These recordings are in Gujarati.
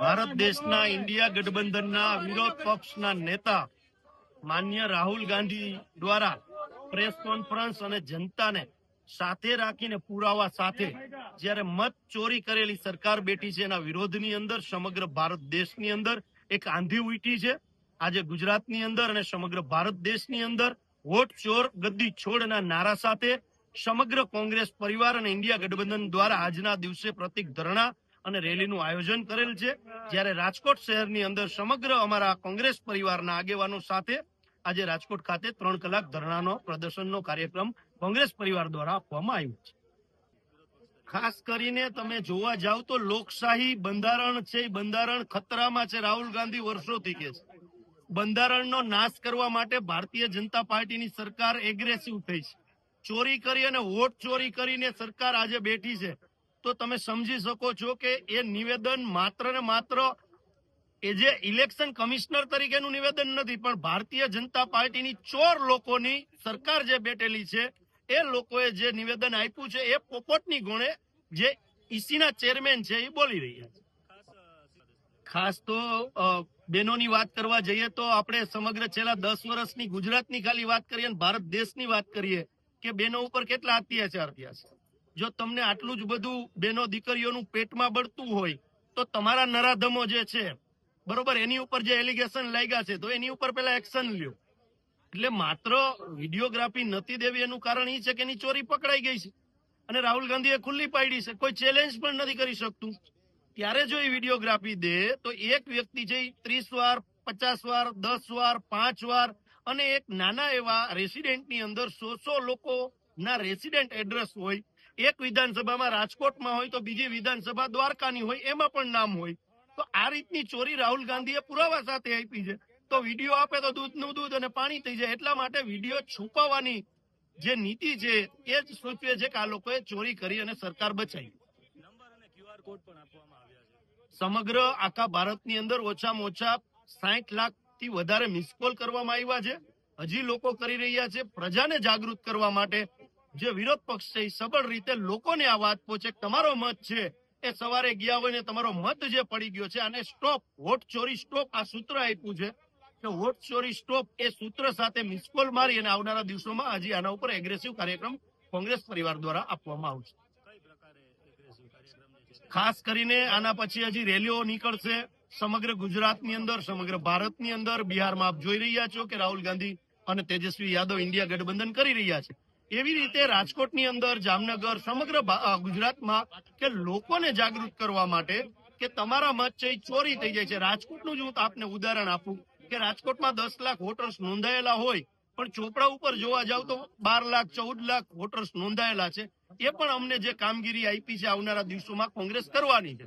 ભારત દેશના ઇન્ડિયા ગઠબંધનના વિરોધ પક્ષના નેતા માન્ય રાહુલ ગાંધી દ્વારા પ્રેસ કોન્ફરન્સ અને જનતાને સાથે રાખીને પુરાવા સાથે જ્યારે મત ચોરી કરેલી સરકાર બેઠી છે એના વિરોધની અંદર સમગ્ર ભારત દેશની અંદર એક આંધી ઉઠી છે. આજે ગુજરાતની અંદર અને સમગ્ર ભારત દેશની અંદર વોટ ચોર, ગદ્દી છોડના નારા સાથે સમગ્ર કોંગ્રેસ પરિવાર અને ઇન્ડિયા ગઠબંધન દ્વારા આજના દિવસે પ્રતિક ધરણા અને રેલીનું આયોજન કરેલ છે. જ્યારે રાજકોટ શહેરની અંદર સમગ્ર અમારા કોંગ્રેસ પરિવારના આગેવાનો સાથે આજે રાજકોટ ખાતે ત્રણ કલાક ધરણાનો પ્રદર્શનનો કાર્યક્રમ કોંગ્રેસ પરિવાર દ્વારા આપવામાં આવ્યો છે. ખાસ કરીને તમે જોવા જાવ તો લોકશાહી બંધારણ છે બંધારણ ખતરામાં છે, રાહુલ ગાંધી વર્ષોથી કે છે. બંધારણનો નાશ કરવા માટે ભારતીય જનતા પાર્ટીની સરકાર એગ્રેસિવ થઈ છે. ચોરી કરી અને વોટ ચોરી કરીને સરકાર આજે બેઠી છે. તો તમે સમજી શકો છો કે એ નિવેદન માત્ર ને માત્ર એ જે ઇલેક્શન કમિશનર તરીકેનું નિવેદન નથી, પણ ભારતીય જનતા પાર્ટીની ચોર લોકોની સરકાર જે બેઠેલી છે, એ લોકોએ જે નિવેદન આપ્યું છે, એ પોપટની ગુણે જે ઈસીના ચેરમેન છે, એ બોલી રહ્યા છે. ખાસ તો બહેનોની વાત કરવા જઈએ તો આપણે સમગ્ર છેલ્લા દસ વર્ષની ગુજરાતની ખાલી વાત કરીએ અને ભારત દેશની વાત કરીએ કે બહેનો ઉપર કેટલા અત્યાચાર થયા છે? જો તમને આટલું જ બધું બેનો દીકરીઓનું પેટમાં બળતું હોય, તો તમારા નરાધમો જે છે, બરોબર, એની ઉપર જે એલિગેશન લાગ્યા છે, તો એની ઉપર પેલા એક્શન લ્યો. એટલે માત્ર વિડીયોગ્રાફી નથી દેવી એનું કારણ એ છે કે એની ચોરી પકડાઈ ગઈ છે. અને રાહુલ ગાંધીએ ખુલ્લી પાડી છે, કોઈ ચેલેન્જ પણ નથી કરી શકતું. ત્યારે જો એ વિડીયોગ્રાફી દે, તો એક વ્યક્તિ છે ત્રીસ વાર, પચાસ વાર, દસ વાર, પાંચ વાર અને એક નાના એવા રેસિડેન્ટની અંદર સો સો લોકો ના રેસિડેન્ટ એડ્રેસ હોય એક વિધાનસભામાં રાજકોટમાં હોય તો બીજી વિધાનસભા દ્વારકાની હોય એમાં પણ નામ હોય. તો આ રીતની ચોરી રાહુલ ગાંધીએ પુરાવા સાથે આપી છે. તો વીડિયો આપે તો દૂધનું દૂધ અને પાણી થઈ જાય એટલા માટે વીડિયો છુપાવવાની જે નીતિ છે એ જ સૂચવે છે કે આ લોકોએ ચોરી કરી અને સરકાર બચાવી. નંબર અને ક્યુઆર કોડ પણ આપવામાં આવ્યા છે. સમગ્ર આખા ભારતની અંદર ઓછામાં ઓછા સાઠ લાખથી વધારે મિસકોલ કરવામાં આવ્યા છે. હજી લોકો કરી રહ્યા છે પ્રજાને જાગૃત કરવા માટે જે વિરોધ પક્ષ છે, એ સબળ રીતે લોકોને આ વાત પહોંચે, તમારો મત છે, એ સવારે ગયા હોય ને તમારો મત જે પડી ગયો છે, આને સ્ટોપ, વોટ ચોરી સ્ટોપ આ સૂત્ર આપ્યું છે, કે વોટ ચોરી સ્ટોપ એ સૂત્ર સાથે મિસકોલ મારી અને આવનારા દિવસોમાં હજી આના ઉપર એગ્રેસિવ કાર્યક્રમ કોંગ્રેસ પરિવાર દ્વારા આપવામાં આવશે. ખાસ કરીને આના પછી હજી રેલીઓ નીકળશે, સમગ્ર ગુજરાતની અંદર, સમગ્ર ભારતની અંદર. બિહારમાં આપ જોઈ રહ્યા છો કે રાહુલ ગાંધી અને તેજસ્વી યાદવ ઇન્ડિયા ગઠબંધન કરી રહ્યા છે. એવી રીતે રાજકોટની અંદર, જામનગર, સમગ્ર ગુજરાતમાં કે લોકોને જાગૃત કરવા માટે કે તમારા મત છે ચોરી થઈ જાય છે. રાજકોટનું જ હું આપને ઉદાહરણ આપું કે રાજકોટમાં દસ લાખ વોટર્સ નોંધાયેલા હોય, પણ ચોપડા ઉપર જોવા જાવ તો બાર લાખ, ચૌદ લાખ વોટર્સ નોંધાયેલા છે. એ પણ અમને જે કામગીરી આપી છે આવનારા દિવસોમાં કોંગ્રેસ કરવાની છે.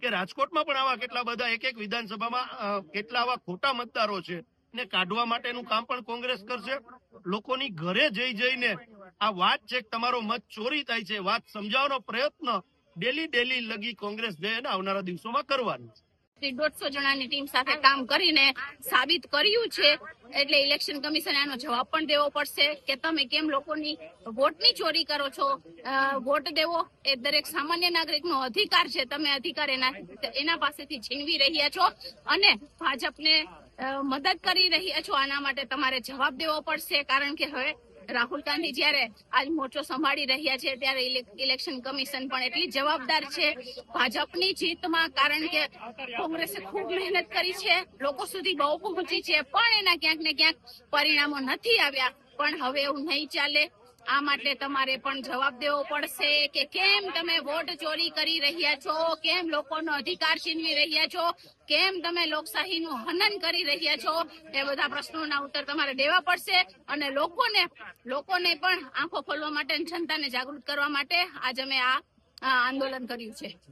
કે રાજકોટમાં પણ આવા કેટલા બધા એક એક વિધાનસભામાં કેટલા આવા ખોટા મતદારો છે ને કાઢવા માટેનું કામ પણ કોંગ્રેસ કરશે. લોકોની ઘરે જઈ જઈને આ વાત છે તમારો મત ચોરી થાય છે, વાત સમજાવવાનો પ્રયત્ન ડેલી ડેલી લગી કોંગ્રેસ જે આવનારા દિવસોમાં કરવાની દોઢસો જણાની ટીમ સાથે કામ કરીને સાબિત કર્યું છે, એટલે ઇલેક્શન કમિશન આનો જવાબ પણ દેવો પડશે કે તમે કેમ લોકોની વોટની ચોરી કરો છો? વોટ દેવો એ દરેક સામાન્ય નાગરિકનો અધિકાર છે, તમે અધિકાર એના એના પાસેથી છીનવી રહ્યા છો અને ભાજપને મદદ કરી રહ્યા છો આના માટે તમારે જવાબ દેવો પડશે, કારણ કે હવે રાહુલ ગાંધી જ્યારે આજ મોરચો સંભાળી રહ્યા છે, ત્યારે ઇલેક્શન કમિશન પણ એટલી જવાબદાર છે ભાજપની જીતમાં, કારણ કે કોંગ્રેસે ખૂબ મહેનત કરી છે, લોકો સુધી બહુ પહોંચી છે, પણ એના ક્યાંક ને ક્યાંક પરિણામો નથી આવ્યા, પણ હવે એવું નહીં ચાલે. આ માટે તમારે પણ જવાબ દેવો પડશે કે કેમ તમે વોટ ચોરી કરી રહ્યા છો? કેમ લોકોનો અધિકાર છીનવી રહ્યા છો? કેમ તમે લોકશાહીનું હનન કરી રહ્યા છો? એ બધા પ્રશ્નોના ઉત્તર તમારે દેવા પડશે અને લોકોને લોકોને પણ આંખો ખોલવા માટે જનતાને જાગૃત કરવા માટે આજ અમે આ આંદોલન કર્યું છે.